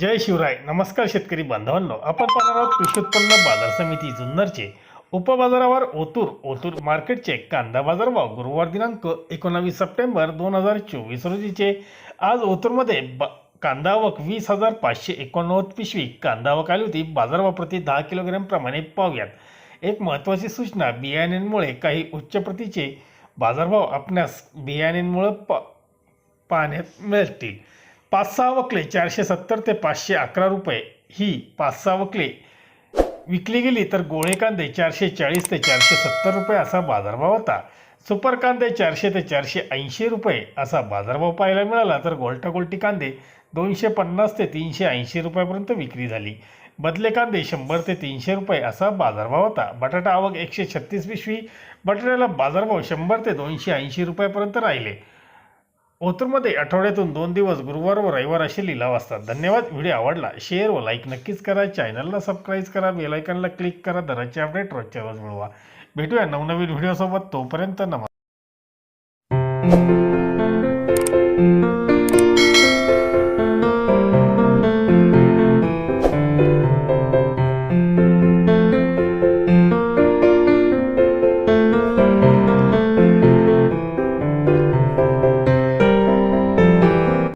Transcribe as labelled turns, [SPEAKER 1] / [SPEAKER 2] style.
[SPEAKER 1] जय शिवराय. नमस्कार शेतकरी बांधवांनो. आपण पाहणार आहोत कृषी उत्पन्न बाजार समिती जुन्नरचे उपबाजारावर ओतूर ओतूर मार्केटचे कांदा बाजार भाव गुरुवार दिनांक एकोणावीस सप्टेंबर दोन हजार चोवीस रोजीचे. आज ओतूरमध्ये बा कांदावक वीस हजार पाचशे एकोणनव्वद पिशवी. कांदावक आली होती बाजारभाव प्रति दहा किलोग्रॅमप्रमाणे पाहूयात. एक महत्त्वाची सूचना बियाण्यांमुळे काही उच्च प्रतीचे बाजारभाव आपणास बियाण्यांमुळे पा पाहण्यात मिळतील. पाच सहा वकले चारशे सत्तर ते पाचशे अकरा रुपये ही पाच सहा वकले विकली गेली तर गोळे कांदे चारशे चाळीस ते चारशे सत्तर रुपये असा बाजारभाव होता. सुपर कांदे चारशे ते चारशे ऐंशी रुपये असा बाजारभाव पाहायला मिळाला तर गोल्टा गोल्टी कांदे दोनशे पन्नास ते तीनशे ऐंशी रुपयापर्यंत विक्री झाली. बदले कांदे शंभर ते तीनशे रुपये असा बाजारभाव होता. बटाटा आवक एकशे छत्तीस पिशवी बटाट्याला बाजारभाव शंभर ते दोनशे ऐंशी रुपयापर्यंत राहिले. ओतूरमध्ये आठवड्यातून दोन दिवस गुरुवार व रविवार असे लिलाव असतात धन्यवाद. व्हिडिओ आवडला शेअर व लाईक नक्कीच करा. चॅनलला सबस्क्राईब करा. बेलायकनला क्लिक करा. दराचे अपडेट रोजच्या रोज मिळवा. भेटूया नवनवीन व्हिडिओसोबत तोपर्यंत नमस्कार.